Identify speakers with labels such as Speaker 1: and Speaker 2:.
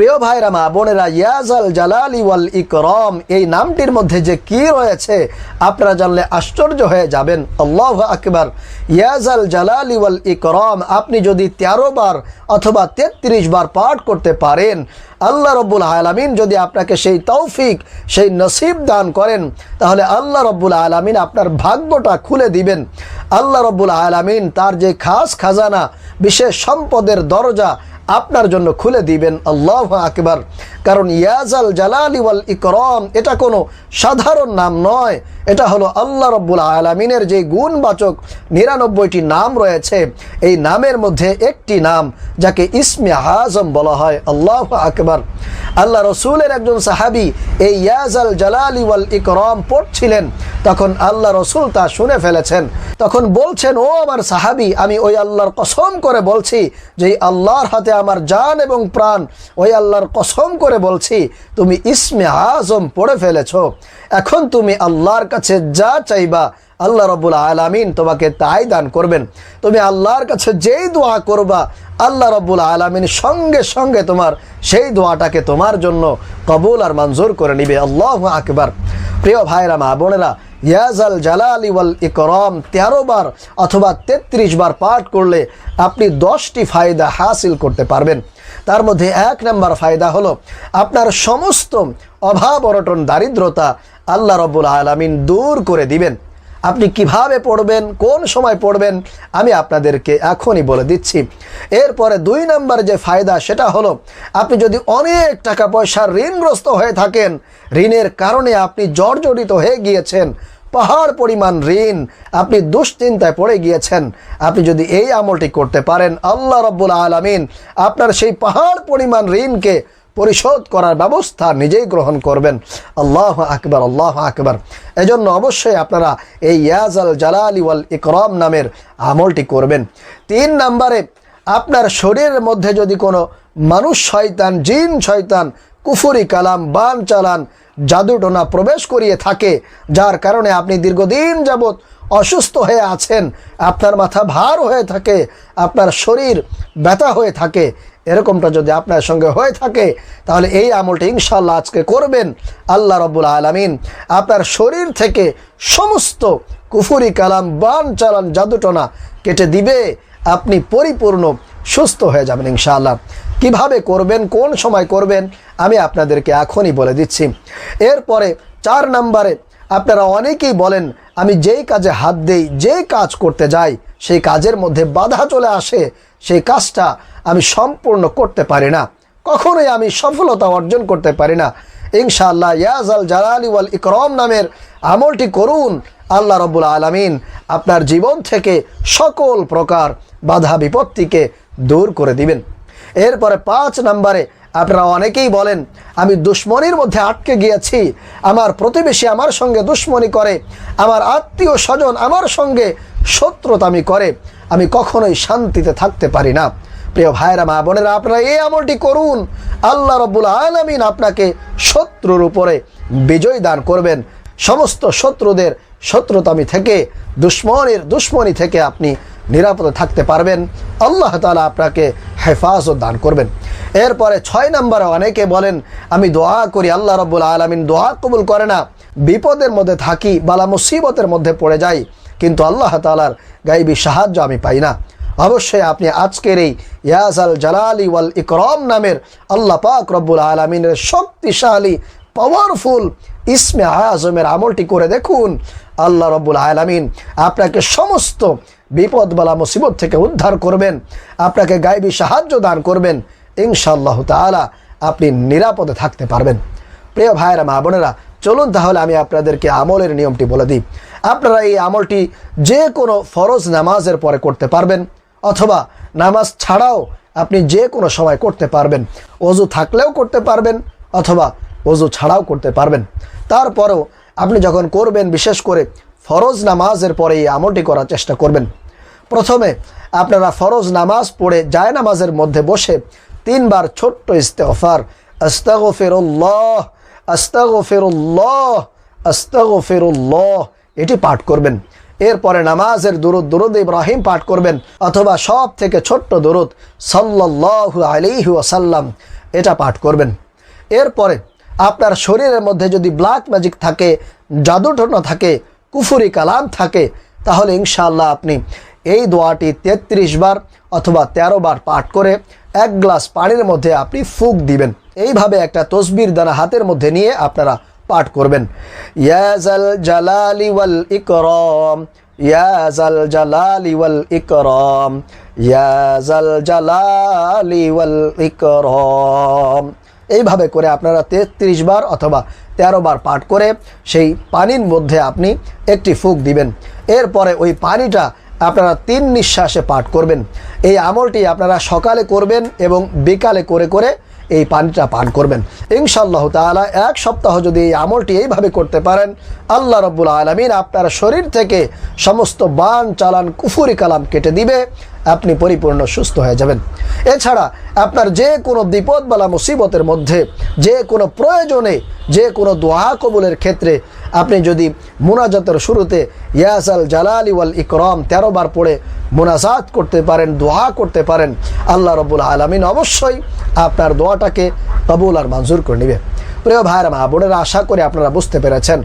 Speaker 1: প্রিয় ভাইরা, মা বোনেরা, ইয়াজাল জালালি ওয়াল ইকরম, এই নামটির মধ্যে যে কি রয়েছে, আপনারা জানলে আশ্চর্য হয়ে যাবেন। আল্লাহ আকবার। ইয়াজাল জালালি ওয়াল ইকরম, আপনি যদি তেরো বার অথবা তেত্রিশ বার পাঠ করতে পারেন, আল্লাহ রব্বুল আলমিন যদি আপনাকে সেই তৌফিক, সেই নসিব দান করেন, তাহলে আল্লাহ রব্বুল আলমিন আপনার ভাগ্যটা খুলে দিবেন। আল্লাহ রব্বুল আলমিন তার যে খাস খাজানা, বিশেষ সম্পদের দরজা আপনার জন্য খুলে দিবেন, আল্লাহ আকবার। কারণ ইয়াজাল জালালি ওয়াল ইকরম, এটা কোনো সাধারণ নাম নয়। এটা হলো আল্লাহ রব্বুল আলমিনের যে গুণবাচক নিরানব্বইটি নাম রয়েছে, এই নামের মধ্যে একটি নাম, যাকে ইসমে আজম বলা হয়, আল্লাহ আকবার। আল্লাহ রসুলের একজন সাহাবি এই ইয়াজাল জালালি ওয়াল ইকরম পড়ছিলেন, তখন আল্লাহ রসুল তা শুনে ফেলেছেন। তখন বলছেন, ও আমার সাহাবি, আমি ওই আল্লাহর কসম করে বলছি যে আল্লাহর হাতে আমার জান এবং প্রাণ। ওই আল্লাহর কসম করে বলছি, তুমি ইসমে আজম পড়ে ফেলেছ। এখন তুমি আল্লাহর কাছে যা চাইবা, আল্লাহ রব্বুল আলমিন তোমাকে তাই দান করবেন। তুমি আল্লাহর কাছে যেই দোয়া করবা, আল্লাহ রব্বুল আলমিন সঙ্গে সঙ্গে তোমার সেই দোয়াটাকে তোমার জন্য কবুল আর মঞ্জুর করে নিবে। আল্লাহ আকবার। প্রিয় ভাইরা, মা বোনেরা ইয়াজাল জালালি ওয়াল ইকরম তেরো বার অথবা তেত্রিশ বার পাঠ করলে আপনি দশটি ফায়দা হাসিল করতে পারবেন। তার মধ্যে এক নম্বর ফায়দা হলো, আপনার সমস্ত অভাব অরটন দারিদ্রতা আল্লাহ রব্বুল আলমিন দূর করে দিবেন। আপনি কীভাবে পড়বেন, কোন সময় পড়বেন, আমি আপনাদেরকে এখনই বলে দিচ্ছি। এরপরে দুই নম্বর যে ফায়দা, সেটা হলো, আপনি যদি অনেক টাকা পয়সার ঋণগ্রস্ত হয়ে থাকেন, ঋণের কারণে আপনি জর্জরিত হয়ে গিয়েছেন পাহাড় পরিমাণ ঋণ আপনি দুশ্চিন্তায় পড়ে গিয়েছেন। আপনি যদি এই আমলটি করতে পারেন, আল্লাহ রব্বুল আলমিন আপনার সেই পাহাড় পরিমাণ ঋণকে পরিশোধ করার ব্যবস্থা নিজেই গ্রহণ করবেন। আল্লাহ আকবর আল্লাহ আকবর। এজন্য অবশ্যই আপনারা এই ইয়াজাল জালালি ওয়াল ইকরম নামের আমলটি করবেন। তিন নম্বরে, আপনার শরীরের মধ্যে যদি কোনো মানুষ শয়তান, জিন শয়তান, কুফুরি কালাম, বান চালান জাদুটোনা প্রবেশ করিয়ে থাকে, যার কারণে আপনি দীর্ঘদিন যাবৎ অসুস্থ হয়ে আছেন। আপনার মাথা ভার হয়ে থাকে, আপনার শরীর ব্যথা হয়ে থাকে। এরকমটা যদি আপনার সঙ্গে হয়ে থাকে, তাহলে এই আমলটি ইনশাল্লাহ আজকে করবেন। আল্লাহ রব্বুল আলমিন আপনার শরীর থেকে সমস্ত কুফুরি কালাম, বান চালান জাদুটনা কেটে দিবে। আপনি পরিপূর্ণ সুস্থ হয়ে যাবেন ইনশাআল্লাহ। কীভাবে করবেন, কোন সময় করবেন, আমি আপনাদেরকে এখনই বলে দিচ্ছি। এরপরে চার নম্বরে আপনারা অনেকেই বলেন, আমি যেই কাজে হাত দেই, যেই কাজ করতে যাই, সেই কাজের মধ্যে বাধা চলে আসে, সেই কাজটা আমি সম্পূর্ণ করতে পারি না। কখনোই আমি সফলতা অর্জন করতে পারি না। ইনশাআল্লাহ ইয়াজাল জালালি ওয়াল ইকরম নামের আমলটি করুন, আল্লাহ রব্বুল আলমিন আপনার জীবন থেকে সকল প্রকার বাধা বিপত্তিকে দূর করে দিবেন। এরপরে পাঁচ নম্বরে আপনারা অনেকেই বলেন, আমি দুশ্মনির মধ্যে আটকে গিয়েছি, আমার প্রতিবেশী আমার সঙ্গে দুশ্মনি করে, আমার আত্মীয় স্বজন আমার সঙ্গে শত্রুতামি করে, আমি কখনোই শান্তিতে থাকতে পারি না। প্রিয় ভাইরা মা বোনেরা, আপনারা এই আমলটি করুন, আল্লাহ রব্বুল আলমিন আপনাকে শত্রুর উপরে বিজয় দান করবেন। সমস্ত শত্রুদের শত্রুতামি থেকে, দুশ্মনের দুশ্মনী থেকে আপনি নিরাপদে থাকতে পারবেন। আল্লাহ তালা আপনাকে হেফাজত দান করবেন। এরপরে ছয় নম্বরে অনেকে বলেন, আমি দোয়া করি, আল্লাহ রব্বুল আলমিন দোয়া কবুল করে না। বিপদের মধ্যে থাকি, বালা মুসিবতের মধ্যে পড়ে যাই, কিন্তু আল্লাহ তালার গাইবী সাহায্য আমি পাই না। অবশ্যই আপনি আজকের এই ইয়াজাল জালালি ওয়াল ইকরম নামের আল্লাহ পাক রব্বুল আলমিনের শক্তিশালী পাওয়ারফুল ইসমে আজমের আমলটি করে দেখুন। আল্লাহ রব্বুল আলমিন আপনাকে সমস্ত বিপদ বালা মুসিবত থেকে উদ্ধার করবেন। আপনাকে গাইবী সাহায্য দান করবেন। ইনশাআল্লাহ তালা আপনি নিরাপদে থাকতে পারবেন। প্রিয় ভাইয়েরা, মা বোনেরা, চলুন তাহলে আমি আপনাদেরকে আমলের নিয়মটি বলে দিই। আপনারা এই আমলটি যে কোনো ফরজ নামাজের পরে করতে পারবেন অথবা নামাজ ছাড়াও আপনি যে কোনো সময় করতে পারবেন। অজু থাকলেও করতে পারবেন অথবা অজু ছাড়াও করতে পারবেন। তারপরেও আপনি যখন করবেন, বিশেষ করে ফরজ নামাজের পরে এই আমলটি করার চেষ্টা করবেন। প্রথমে আপনারা ফরজ নামাজ পড়ে জায় নামাজের মধ্যে বসে তিনবার ছোট্ট ইস্তেফার আস্তাগো ফেরুল্লাহ আস্তাগো ফেরুল্লাহ আস্তাগো ফেরুল্লাহ এটি পাঠ করবেন। এরপরে নামাজের দুরুদ দুরুদ ইব্রাহিম পাঠ করবেন, অথবা সব থেকে ছোট্ট দুরুদ, সাল্লাল্লাহু আলাইহি ওয়াসাল্লাম, এটা পাঠ করবেন। এরপরে আপনার শরীরের মধ্যে যদি ব্ল্যাক ম্যাজিক থাকে জাদুটনা থাকে, কুফুরি কালাম থাকে, তাহলে ইনশাআল্লাহ আপনি এই দোয়াটি তেত্রিশ বার অথবা ১৩ বার পাঠ করে এক গ্লাস পানির মধ্যে আপনি ফুক দিবেন। এইভাবে একটা তসবির দানা হাতের মধ্যে নিয়ে আপনারা পাঠ করবেন। ইয়াজাল জালালি ওয়াল ইকরম ইয়াজাল জালালি ওয়াল ইকরম ইয়াজাল জালালি ওয়াল ইকরম। এইভাবে করে আপনারা তেত্রিশ বার অথবা ১৩ বার পাঠ করে সেই পানির মধ্যে আপনি একটি ফুক দিবেন। এরপরে ওই পানিটা আপনারা তিন নিঃশ্বাসে পাঠ করবেন। এই আমলটি আপনারা সকালে করবেন এবং বিকালে করে করে এই পানিটা পান করবেন। ইনশাল্লাহ তাআলা এক সপ্তাহ যদি এই আমলটি এইভাবে করতে পারেন, আল্লাহ রব্বুল আলমিন আপনার শরীর থেকে সমস্ত বান, চালান, কুফুরি কালাম কেটে দিবে, আপনি পরিপূর্ণ সুস্থ হয়ে যাবেন। এছাড়া আপনার যে কোনো বিপদ বালা মুসিবতের মধ্যে, যে কোনো প্রয়োজনে, যে কোনো দোয়া কবুলের ক্ষেত্রে আপনি যদি মুনাজাতের শুরুতে ইয়াসাল জালালি ওয়াল ইকরম তেরো বার পড়ে মোনাজাত করতে পারেন, দোয়া করতে পারেন, আল্লাহ রবুল আলমিন অবশ্যই আপনার দোয়াটাকে কবুল আর মঞ্জুর করে নেবে। প্রিয় ভাইয়ের, মা বোনেরা, আশা করে আপনারা বুঝতে পেরেছেন।